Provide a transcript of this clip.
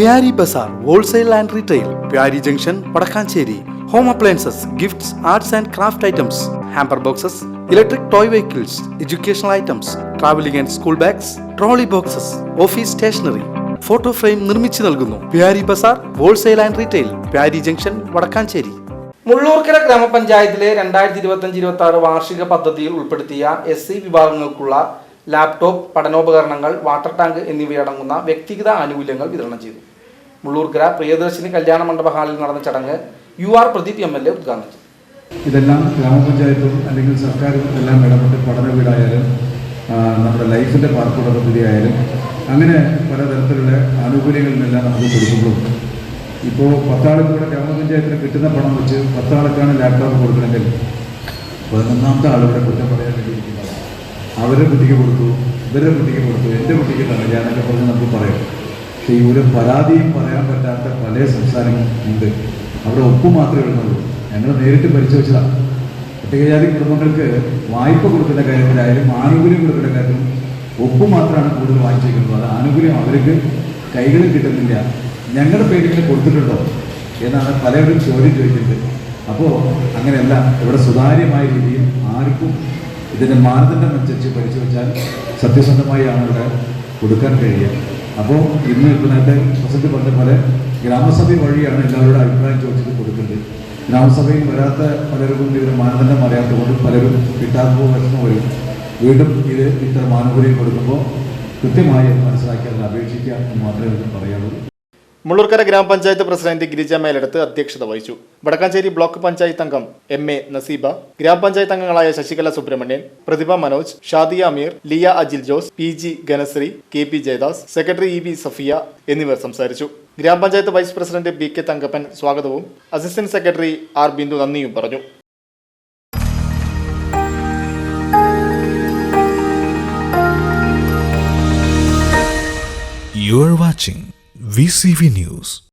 Pyari Bazar wholesale and retail Pyari junction Vadakkanchery. Home appliances gifts arts and craft items hamper boxes electric toy vehicles educational items travelling and school bags trolley boxes office stationery photo frame നിർമ്മിച്ചു നൽകുന്നു. Pyari Bazar wholesale and retail Pyari junction Vadakkanchery. Mullurkara ഗ്രാമപഞ്ചായത്തിലെ രണ്ടായിരത്തി ഇരുപത്തഞ്ച് ഇരുപത്തി ആറ് വാർഷിക പദ്ധതിയിൽ ഉൾപ്പെടുത്തിയ എസ് സി വിഭാഗങ്ങൾക്കുള്ള ലാപ്ടോപ്പ് പഠനോപകരണങ്ങൾ വാട്ടർ ടാങ്ക് എന്നിവയടങ്ങുന്ന വ്യക്തിഗത ആനുകൂല്യങ്ങൾ വിതരണം ചെയ്തു. മുള്ളൂർക്കര പ്രിയദർശിനി കല്യാണ മണ്ഡപ ഹാളിൽ നടന്ന ചടങ്ങ് U R Pradeep M L A ഉദ്ഘാടനം ചെയ്തു. ഇതെല്ലാം ഗ്രാമപഞ്ചായത്തും അല്ലെങ്കിൽ സർക്കാരും എല്ലാം ഇടപെട്ട് പഠന വീടായാലും നമ്മുടെ ലൈഫിന്റെ പാർക്കുള്ള പദ്ധതി ആയാലും അങ്ങനെ പലതരത്തിലുള്ള ആനുകൂല്യങ്ങളിലെല്ലാം നമുക്ക് കൊടുക്കുമ്പോൾ ഇപ്പോൾ പത്താളിലൂടെ ഗ്രാമപഞ്ചായത്തിന് കിട്ടുന്ന പണം വെച്ച് പത്താൾക്കാണ് ലാപ്ടോപ്പ് കൊടുക്കണമെങ്കിൽ പതിനൊന്നാമത്തെ ആളിവിടെ കുറ്റം പറയാൻ വേണ്ടിയിരിക്കുന്നത് അവരുടെ കുട്ടിക്ക് കൊടുത്തു ഇവരുടെ കുട്ടിക്ക് കൊടുത്തു എന്റെ കുട്ടിക്ക് തടയാനൊക്കെ പറഞ്ഞ് നമുക്ക് പറയാം. പക്ഷേ ഈ ഒരു പരാതിയും പറയാൻ പറ്റാത്ത പല സംസ്ഥാനങ്ങളും ഉണ്ട്. അവിടെ ഒപ്പ് മാത്രമേ ഇടുന്നുള്ളൂ ഞങ്ങൾ നേരിട്ട് പരിച്ചു വെച്ചതാണ് പട്ടികജാതി കുടുംബങ്ങൾക്ക് വായ്പ കൊടുക്കുന്ന കാര്യത്തിലായാലും ആനുകൂല്യം കൊടുക്കുന്ന കാര്യത്തിലും ഒപ്പ് മാത്രമാണ് കൂടുതൽ വാങ്ങിച്ചിരിക്കുന്നത്. അത് ആനുകൂല്യം അവർക്ക് കൈകളിൽ കിട്ടുന്നില്ല. ഞങ്ങളുടെ പേരിൽ കൊടുത്തിട്ടുണ്ടോ എന്നാണ് പലരും ചോദ്യം ചോദിക്കുന്നത്. അപ്പോൾ അങ്ങനെയല്ല ഇവിടെ സുതാര്യമായ രീതിയിൽ ആർക്കും ഇതിന്റെ മാനദണ്ഡം അനുസരിച്ച് വെച്ചാൽ സത്യസന്ധമായി ആണ് ഇവിടെ കൊടുക്കാൻ കഴിയുക. അപ്പോൾ ഇന്ന് ഇപ്പോൾ നേരത്തെ പ്രസന്റ് പറഞ്ഞ പോലെ ഗ്രാമസഭ വഴിയാണ് എല്ലാവരുടെ അഭിപ്രായം ചോദിച്ചിട്ട് കൊടുക്കുന്നത്. ഗ്രാമസഭയിൽ വരാത്ത പലർക്കും ഇതിന് മാനദണ്ഡം അറിയാത്തതുകൊണ്ട് പലരും കിട്ടാത്തപ്പോൾ വിഷമം വരും. വീണ്ടും ഇത് ഇത്തരം ആനുകൂല്യം കൊടുക്കുമ്പോൾ കൃത്യമായി മനസ്സിലാക്കി അതിനെ അപേക്ഷിക്കുക എന്ന് മാത്രമേ പറയാവുള്ളൂ മുള്ളൂർക്കര ഗ്രാമപഞ്ചായത്ത് പ്രസിഡന്റ് ഗിരിജ മേലെടുത്ത് അധ്യക്ഷത വഹിച്ചു. വടക്കാഞ്ചേരി ബ്ലോക്ക് പഞ്ചായത്ത് അംഗം എം എ നസീബ ഗ്രാമപഞ്ചായത്ത് അംഗങ്ങളായ Sasikala Subramanian Prathibha Manoj Shadiya Ameer Liya Ajil Jose P G Ganasree K P Jayadas secretary E B Safiya എന്നിവർ സംസാരിച്ചു. ഗ്രാമപഞ്ചായത്ത് vice president B K Thankappan സ്വാഗതവും അസിസ്റ്റന്റ് സെക്രട്ടറി ആർ ബിന്ദു നന്ദിയും പറഞ്ഞു. You are watching VCV News.